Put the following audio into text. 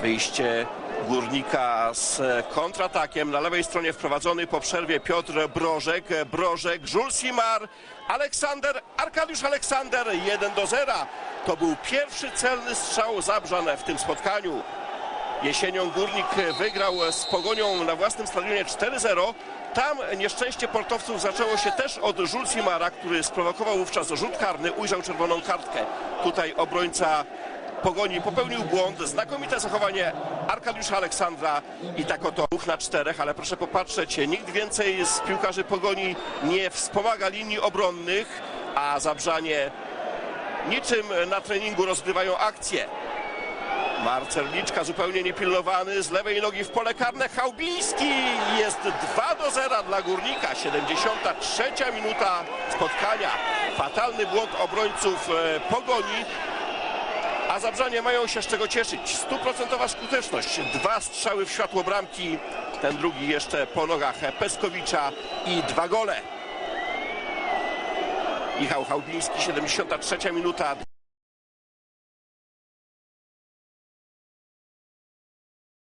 Wyjście Górnika z kontratakiem. Na lewej stronie wprowadzony po przerwie Piotr Brożek. Brożek, Żulsimar, Aleksander, Arkadiusz Aleksander 1 do 0. To był pierwszy celny strzał Zabrzan w tym spotkaniu. Jesienią Górnik wygrał z Pogonią na własnym stadionie 4-0. Tam nieszczęście portowców zaczęło się też od Żulsimara, który sprowokował wówczas rzut karny, ujrzał czerwoną kartkę. Tutaj obrońca Pogoni popełnił błąd, znakomite zachowanie Arkadiusza Aleksandra i tak oto ruch na czterech, ale proszę popatrzeć, nikt więcej z piłkarzy Pogoni nie wspomaga linii obronnych, a Zabrzanie niczym na treningu rozgrywają akcje. Marcel Liczka zupełnie niepilnowany z lewej nogi w pole karne. Chałbiński jest 2 do 0 dla Górnika. 73 minuta spotkania. Fatalny błąd obrońców e, Pogoni. A Zabrzanie mają się z czego cieszyć. Stuprocentowa skuteczność. Dwa strzały w światło bramki. Ten drugi jeszcze po nogach Peskowicza i dwa gole. Michał Chałbiński, 73 minuta.